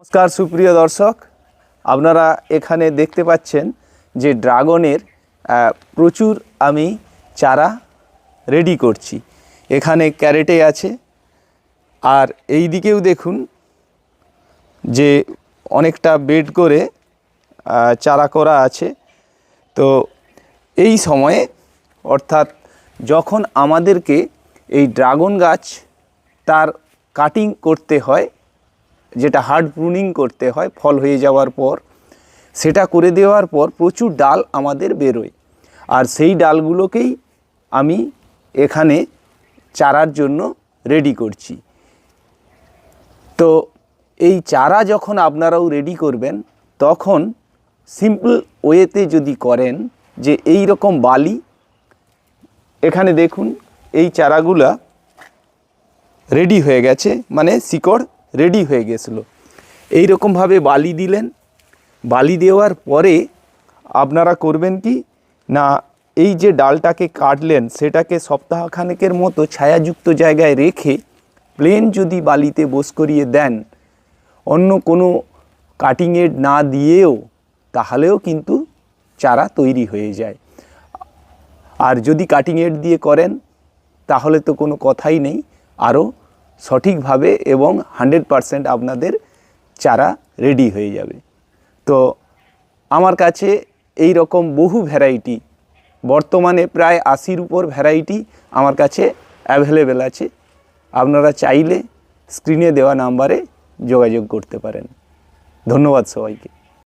নমস্কার, সুপ্রিয় দর্শক। আপনারা এখানে দেখতে পাচ্ছেন যে ড্রাগনের প্রচুর আমি চারা রেডি করছি। এখানে ক্যারেটে আছে। আর এই দিকেও দেখুন যে অনেকটা বেড করে চারা করা আছে। তো এই সময়ে, অর্থাৎ যখন আমাদেরকে এই ড্রাগন গাছ তার কাটিং করতে হয় যেটা হার্ড প্রুনিং করতে হয়, ফল হয়ে যাওয়ার পর, সেটা করে দেওয়ার পর প্রচুর ডাল আমাদের বেরোয়। আর সেই ডালগুলোকেই আমি এখানে চারার জন্য রেডি করছি। তো এই চারা যখন আপনারাও রেডি করবেন, তখন সিম্পল ওয়েতে যদি করেন যে এই রকম বালি, এখানে দেখুন, এই চারাগুলা রেডি হয়ে গেছে মানে শিকড় রেডি হয়ে গেছিল। এই রকমভাবে বালি দিলেন। বালি দেওয়ার পরে আপনারা করবেন কি? না, এই যে ডালটাকে কাটলেন, সেটাকে সপ্তাহখানেকের মতো ছায়াযুক্ত জায়গায় রেখে প্লেন যদি বালিতে বোস করিয়ে দেন, অন্য কোনো কাটিং এড না দিয়েও তাহলেও কিন্তু চারা তৈরি হয়ে যায়। আর যদি কাটিং এড দিয়ে করেন, তাহলে তো কোনো কথাই নেই। আরও সঠিকভাবে এবং হান্ড্রেড পারসেন্ট আপনাদের চারা রেডি হয়ে যাবে। তো আমার কাছে এই রকম বহু ভ্যারাইটি, বর্তমানে প্রায় আশির উপর ভ্যারাইটি আমার কাছে অ্যাভেলেবেল আছে। আপনারা চাইলে স্ক্রিনে দেওয়া নাম্বারে যোগাযোগ করতে পারেন। ধন্যবাদ সবাইকে।